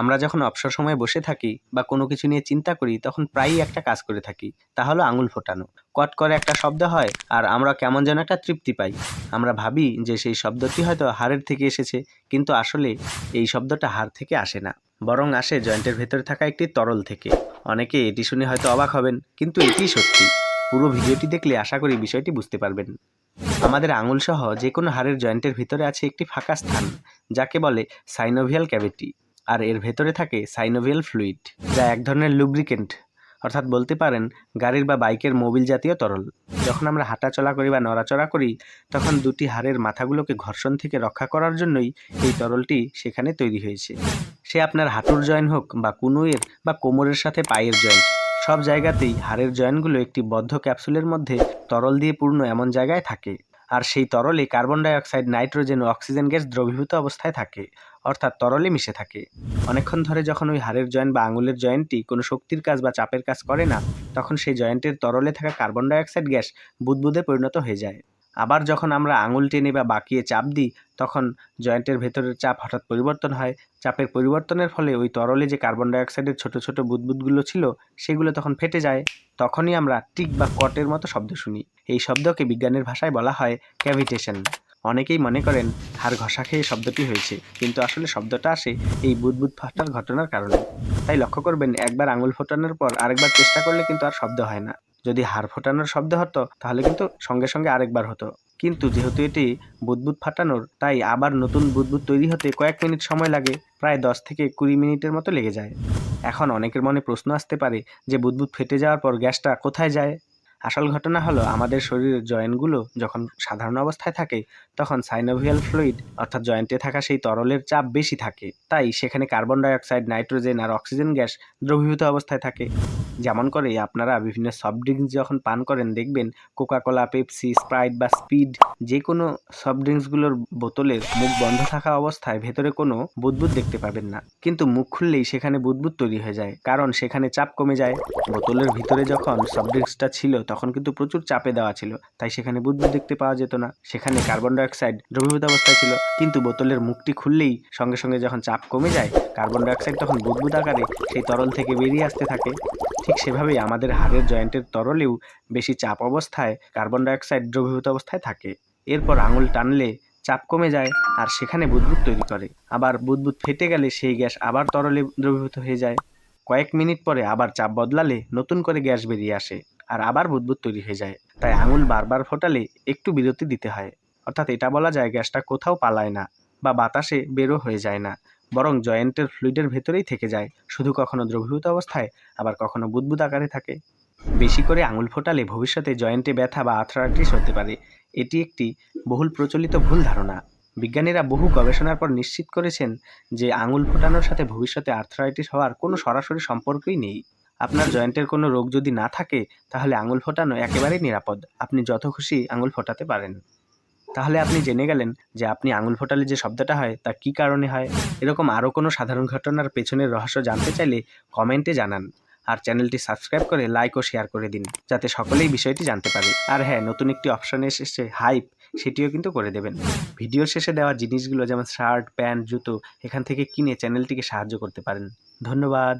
আমরা যখন অবসর সময়ে বসে থাকি বা কোনো কিছু নিয়ে চিন্তা করি, তখন প্রায়ই একটা কাজ করে থাকি, তা হলো আঙুল ফোটানো। কট করে একটা শব্দ হয়, আর আমরা কেমন যেন একটা তৃপ্তি পাই। আমরা ভাবি যে সেই শব্দটি হয়তো হাড়ের থেকে এসেছে, কিন্তু আসলে এই শব্দটা হাড় থেকে আসে না, বরং আসে জয়েন্টের ভেতরে থাকা একটি তরল থেকে। অনেকে এটি শুনে হয়তো অবাক হবেন, কিন্তু এটিই সত্যি। পুরো ভিডিওটি দেখলে আশা করি বিষয়টি বুঝতে পারবেন। আমাদের আঙুল সহ যে কোনো হাড়ের জয়েন্টের ভিতরে আছে একটি ফাঁকা স্থান, যাকে বলে সাইনোভিয়াল ক্যাভিটি। আর এর ভেতরে থাকে সাইনোভিয়াল ফ্লুইড যা এক ধরনের লুব্রিকেন্ট অর্থাৎ বলতে পারেন গাড়ির বা বাইকের মোবিল জাতীয় তরল। যখন আমরা হাঁটাচলা করি বা নড়াচড়া করি, তখন দুটি হাড়ের মাথাগুলোকে ঘর্ষণ থেকে রক্ষা করার জন্যই এই তরলটি সেখানে তৈরি হয়েছে। সে আপনার হাঁটুর জয়েন হোক বা কুনুয়ের বা কোমরের সাথে পায়ের জয়েন্ট সব জায়গাতেই হাড়ের জয়েন্টগুলো একটি বদ্ধ ক্যাপসুলের মধ্যে তরল দিয়ে পূর্ণ এমন জায়গায় থাকে। আর সেই তরলে কার্বন ডাইঅক্সাইড, নাইট্রোজেন ও অক্সিজেন গ্যাস দ্রবীভূত অবস্থায় থাকে, অর্থাৎ তরলে মিশে থাকে। অনেকক্ষণ ধরে যখন ওই হাড়ের জয়েন্ট বা আঙুলের জয়েন্টটি কোনো শক্তির কাজ বা চাপের কাজ করে না, তখন সেই জয়েন্টের তরলে থাকা কার্বন ডাইঅক্সাইড গ্যাস বুদবুদে পরিণত হয়ে যায়। আবার যখন আমরা আঙুল টেনে বা বাঁকিয়ে চাপ দিই, তখন জয়েন্টের ভেতরের চাপ হঠাৎ পরিবর্তন হয়। চাপের পরিবর্তনের ফলে ওই তরলে যে কার্বন ডাইঅক্সাইডের ছোট ছোট বুদবুদগুলো ছিল, সেগুলো তখন ফেটে যায়। তখনই আমরা টিক বা কটের মতো শব্দ শুনি। এই শব্দকে বিজ্ঞানের ভাষায় বলা হয় ক্যাভিটেশন। অনেকেই মনে করেন, হাড় ঘষা খেয়ে শব্দটি হয়েছে। কিন্তু আসলে শব্দটা আসে এই বুদবুদ ফাটার ঘটনার কারণে। তাই লক্ষ্য করবেন, একবার আঙুল ফোটানোর পর আরেকবার চেষ্টা করলে কিন্তু আর শব্দ হয় না। যদি হাড় ফোটানোর শব্দ হতো, তাহলে কিন্তু সঙ্গে সঙ্গে আরেকবার হতো। কিন্তু যেহেতু এটি বুদবুদ ফাটানোর, তাই আবার নতুন বুদবুদ তৈরি হতে কয়েক মিনিট সময় লাগে, প্রায় দশ থেকে কুড়ি মিনিটের মতো লেগে যায়। এখন অনেকের মনে প্রশ্ন আসতে পারে যে বুদবুদ ফেটে যাওয়ার পর গ্যাসটা কোথায় যায়? আসল ঘটনা হলো, আমাদের শরীরের জয়েন্টগুলো যখন সাধারণ অবস্থায় থাকে, তখন সাইনোভিয়াল ফ্লুইড অর্থাৎ জয়েন্টে থাকা সেই তরলের চাপ বেশি থাকে। তাই সেখানে কার্বন ডাইঅক্সাইড নাইট্রোজেন আর অক্সিজেন গ্যাস দ্রবীভূত অবস্থায় থাকে। যেমন করে আপনারা বিভিন্ন সফট ড্রিঙ্কস যখন পান করেন, দেখবেন কোকাকোলা পেপসি স্প্রাইট বা স্পিড যে কোনো সফট ড্রিঙ্কসগুলোর বোতলের মুখ বন্ধ থাকা অবস্থায় ভেতরে কোনো বুদবুদ দেখতে পাবেন না। কিন্তু মুখ খুললেই সেখানে বুদবুদ তৈরি হয়ে যায়, কারণ সেখানে চাপ কমে যায়। বোতলের ভিতরে যখন সফট ড্রিঙ্কসটা ছিল, তখন কিন্তু প্রচুর চাপে দেওয়া ছিল, তাই সেখানে বুদবুদ দেখতে পাওয়া যেত না। সেখানে কার্বন ডাইঅক্সাইড দ্রবীভূত অবস্থায় ছিল, কিন্তু বোতলের মুখটি খুললেই সঙ্গে সঙ্গে যখন চাপ কমে যায় কার্বন ডাইঅক্সাইড তখন বুদবুদ আকারে সেই তরল থেকে বেরিয়ে আসতে থাকে। ঠিক সেভাবেই আমাদের হাড়ের জয়েন্টের তরলেও বেশি চাপ অবস্থায় কার্বন ডাইঅক্সাইড দ্রবীভূত অবস্থায় থাকে। এরপর আঙুল টানলে চাপ কমে যায় আর সেখানে বুদবুদ তৈরি করে। আবার বুদবুদ ফেটে গেলে সেই গ্যাস আবার তরলে দ্রবীভূত হয়ে যায়। কয়েক মিনিট পরে আবার চাপ বদলালে নতুন করে গ্যাস বেরিয়ে আসে আর আবার বুদবুদ তৈরি হয়ে যায়। তাই আঙুল বারবার ফোটালে একটু বিরতি দিতে হয়। অর্থাৎ এটা বলা যায় গ্যাসটা কোথাও পালায় না বা বাতাসে বেরো হয়ে যায় না। বরং জয়েন্টের ফ্লুইডের ভেতরেই থেকে যায়। শুধু কখনো দ্রবীভূত অবস্থায়, আবার কখনো বুদবুদ আকারে থাকে। বেশি করে আঙুল ফোটালে ভবিষ্যতে জয়েন্টে ব্যথা বা আর্থ্রাইটিস হতে পারে। এটি একটি বহুল প্রচলিত ভুল ধারণা। বিজ্ঞানীরা বহু গবেষণার পর নিশ্চিত করেছেন যে আঙুল ফোটানোর সাথে ভবিষ্যতে আর্থ্রাইটিস হওয়ার কোনো সরাসরি সম্পর্কই নেই। আপনার জয়েন্টের কোনো রোগ যদি না থাকে, তাহলে আঙুল ফোটানো একেবারেই নিরাপদ। আপনি যত খুশি আঙুল ফোটাতে পারেন। তাহলে আপনি জেনে গেলেন যে আপনি আঙুল ফোটালে যে শব্দটা হয়, তা কী কারণে হয়? এরকম আরও কোনো সাধারণ ঘটনার পেছনের রহস্য জানতে চাইলে কমেন্টে জানান। আর চ্যানেলটি সাবস্ক্রাইব করে লাইক ও শেয়ার করে দিন, যাতে সকলেই বিষয়টি জানতে পারে। আর হ্যাঁ নতুন একটি অপশন এসেছে, হাইপ, সেটিও কিন্তু করে দেবেন। ভিডিওর শেষে দেওয়া জিনিসগুলো যেমন শার্ট, প্যান্ট, জুতো, এখান থেকে কিনে চ্যানেলটিকে সাহায্য করতে পারেন। ধন্যবাদ।